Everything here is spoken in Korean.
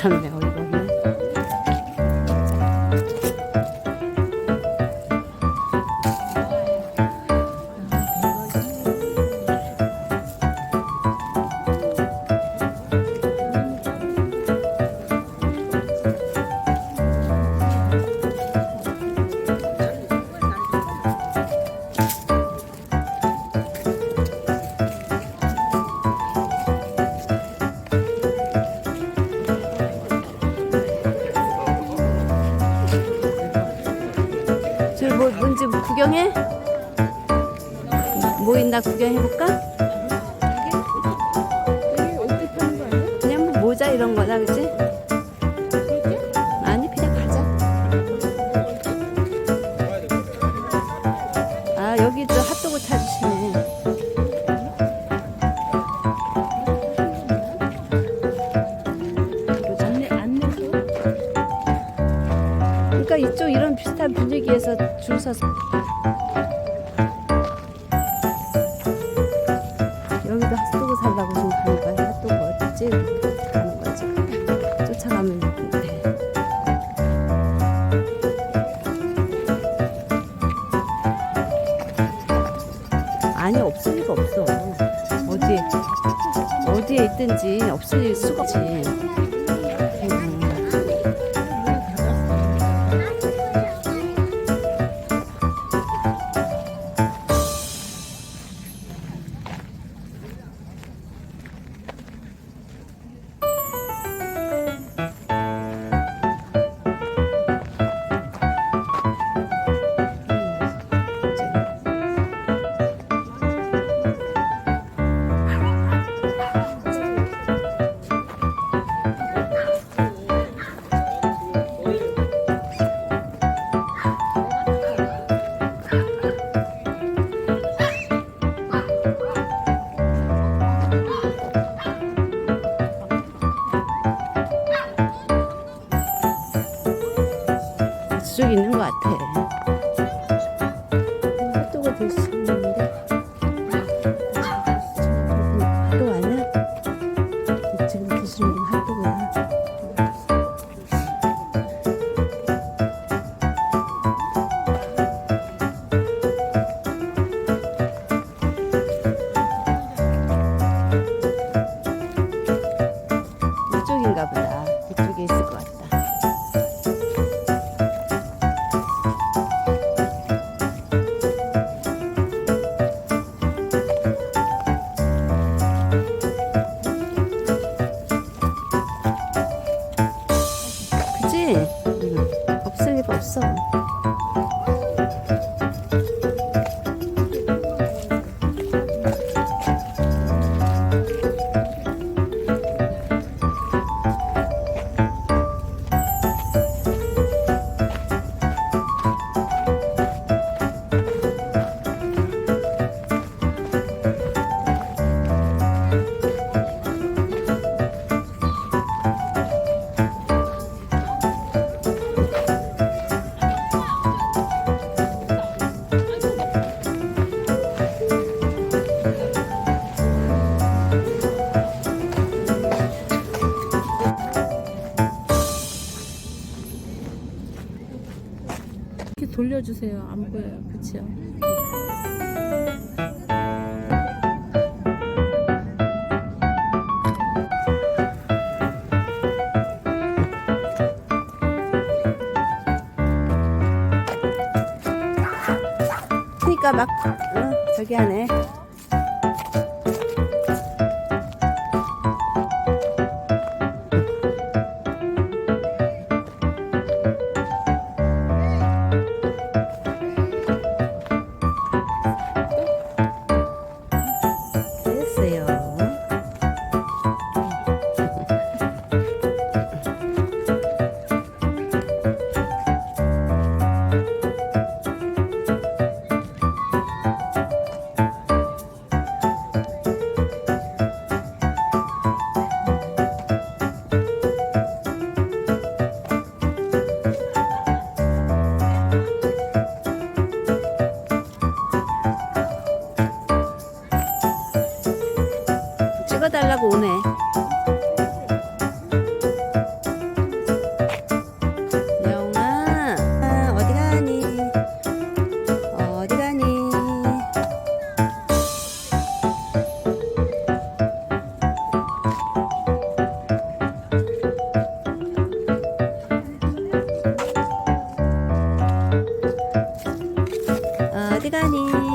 귀찮네요. 구경해? 뭐 있나 구경해볼까? 여기 어디 파는 거 아니야? 그냥 뭐 모자 이런 거다, 그치? 비슷한 분위기에서 줄 서서. 여기도 핫도그 살라고 지금 가는 거야 핫도그 어디지? 가는 거야 지금 쫓아가면 돼 아니 없을 리가 없어. 어디에 어디에 있든지 없을 수가 없지 저쪽 있는 것 같아. 없 돌려주세요. 안 보여요. 그치요? 그러니까 막 어, 저기 하네. ね。